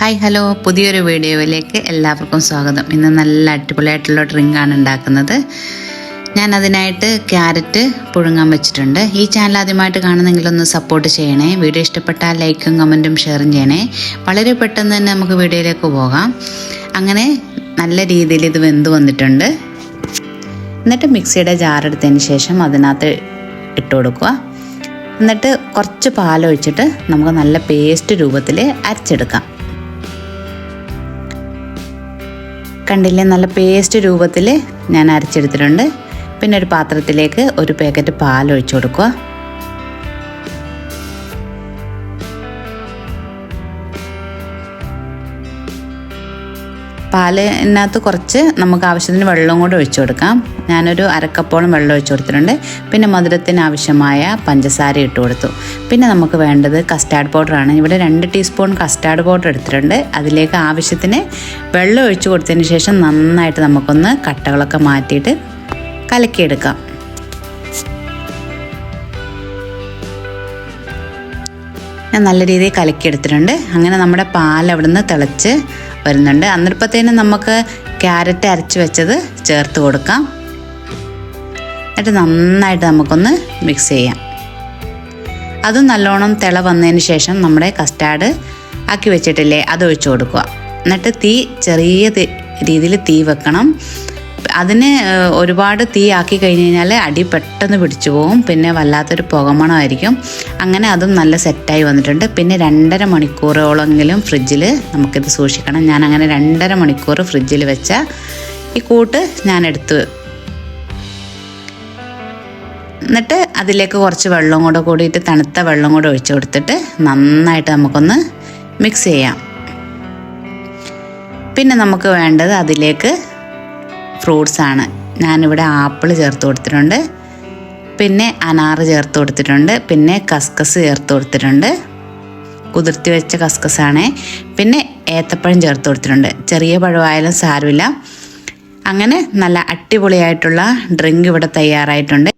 Hi hello. പുതിയൊരു വീഡിയോയിലേക്ക് എല്ലാവർക്കും സ്വാഗതം. ഇന്ന് നല്ല അടിപൊളിയായിട്ടുള്ള ഡ്രിങ്കാണ് ഉണ്ടാക്കുന്നത്. ഞാൻ അതിനായിട്ട് ക്യാരറ്റ് പുഴുങ്ങാൻ വെച്ചിട്ടുണ്ട്. ഈ ചാനൽ ആദ്യമായിട്ട് കാണുന്നെങ്കിൽ ഒന്ന് സപ്പോർട്ട് ചെയ്യണേ. വീഡിയോ ഇഷ്ടപ്പെട്ടാൽ ലൈക്കും കമന്റും ഷെയറും ചെയ്യണേ. വളരെ പെട്ടെന്ന് തന്നെ നമുക്ക് വീഡിയോയിലേക്ക് പോകാം. അങ്ങനെ നല്ല രീതിയിൽ ഇത് വെന്ത് വന്നിട്ടുണ്ട്. എന്നിട്ട് മിക്സിയുടെ ജാറെടുത്തതിന് ശേഷം അതിനകത്ത് ഇട്ട് കൊടുക്കുക. എന്നിട്ട് കുറച്ച് പാലൊഴിച്ചിട്ട് നമുക്ക് നല്ല പേസ്റ്റ് രൂപത്തിൽ അരച്ചെടുക്കാം. കണ്ടില്ലേ? നല്ല പേസ്റ്റ് രൂപത്തിൽ ഞാൻ അരച്ചെടുത്തിട്ടുണ്ട്. പിന്നെ ഒരു പാത്രത്തിലേക്ക് ഒരു പാക്കറ്റ് പാൽ ഒഴിച്ചു കൊടുക്കുക. പാലിനകത്ത് കുറച്ച് നമുക്ക് ആവശ്യത്തിന് വെള്ളവും കൂടെ ഒഴിച്ചു കൊടുക്കാം. ഞാനൊരു അരക്കപ്പോളം വെള്ളം ഒഴിച്ചു കൊടുത്തിട്ടുണ്ട്. പിന്നെ മധുരത്തിന് ആവശ്യമായ പഞ്ചസാര ഇട്ട് കൊടുത്തു. പിന്നെ നമുക്ക് വേണ്ടത് കസ്റ്റാർഡ് പൗഡറാണ് ഇവിടെ രണ്ട് ടീസ്പൂൺ കസ്റ്റാർഡ് പൗഡർ എടുത്തിട്ടുണ്ട്. അതിലേക്ക് ആവശ്യത്തിന് വെള്ളം ഒഴിച്ചു കൊടുത്തതിന് ശേഷം നന്നായിട്ട് നമുക്കൊന്ന് കട്ടകളൊക്കെ മാറ്റിയിട്ട് കലക്കിയെടുക്കാം. ഞാൻ നല്ല രീതിയിൽ കലക്കിയെടുത്തിട്ടുണ്ട്. അങ്ങനെ നമ്മുടെ പാൽ അവിടുന്ന് തിളച്ച് വരുന്നുണ്ട്. അന്നേരപ്പത്തേനും നമുക്ക് ക്യാരറ്റ് അരച്ച് വെച്ചത് ചേർത്ത് കൊടുക്കാം. എന്നിട്ട് നന്നായിട്ട് നമുക്കൊന്ന് മിക്സ് ചെയ്യാം. അതും നല്ലോണം തിള വന്നതിന് ശേഷം നമ്മുടെ കസ്റ്റാർഡ് ആക്കി വെച്ചിട്ടില്ലേ അത് ഒഴിച്ചു കൊടുക്കുക. എന്നിട്ട് തീ ചെറിയ രീതിയിൽ തീ വെക്കണം. അതിന് ഒരുപാട് തീ ആക്കി കഴിഞ്ഞ് കഴിഞ്ഞാൽ അടി പെട്ടെന്ന് പിടിച്ചു പോകും പിന്നെ വല്ലാത്തൊരു പുകമണമായിരിക്കും. അങ്ങനെ അതും നല്ല സെറ്റായി വന്നിട്ടുണ്ട്. പിന്നെ രണ്ടര മണിക്കൂറോളെങ്കിലും ഫ്രിഡ്ജിൽ നമുക്കിത് സൂക്ഷിക്കണം. ഞാൻ അങ്ങനെ രണ്ടര മണിക്കൂർ ഫ്രിഡ്ജിൽ വെച്ച ഈ കൂട്ട് ഞാൻ എടുത്ത് എന്നിട്ട് അതിലേക്ക് കുറച്ച് വെള്ളം കൂടെ കൂടിയിട്ട് തണുത്ത വെള്ളം കൂടെ ഒഴിച്ചു കൊടുത്തിട്ട് നന്നായിട്ട് നമുക്കൊന്ന് മിക്സ് ചെയ്യാം. പിന്നെ നമുക്ക് വേണ്ടത് അതിലേക്ക് ഫ്രൂട്ട്സ് ആണ് ഞാനിവിടെ ആപ്പിൾ ചേർത്ത് കൊടുത്തിട്ടുണ്ട്. പിന്നെ അനാറ് ചേർത്ത് കൊടുത്തിട്ടുണ്ട്. പിന്നെ കസ്കസ് ചേർത്ത് കൊടുത്തിട്ടുണ്ട്. കുതിർത്തി വെച്ച കസ്കസാണ്. പിന്നെ ഏത്തപ്പഴം ചേർത്ത് കൊടുത്തിട്ടുണ്ട്. ചെറിയ പഴമായാലും സാരമില്ല. അങ്ങനെ നല്ല അടിപൊളിയായിട്ടുള്ള ഡ്രിങ്ക് ഇവിടെ തയ്യാറായിട്ടുണ്ട്.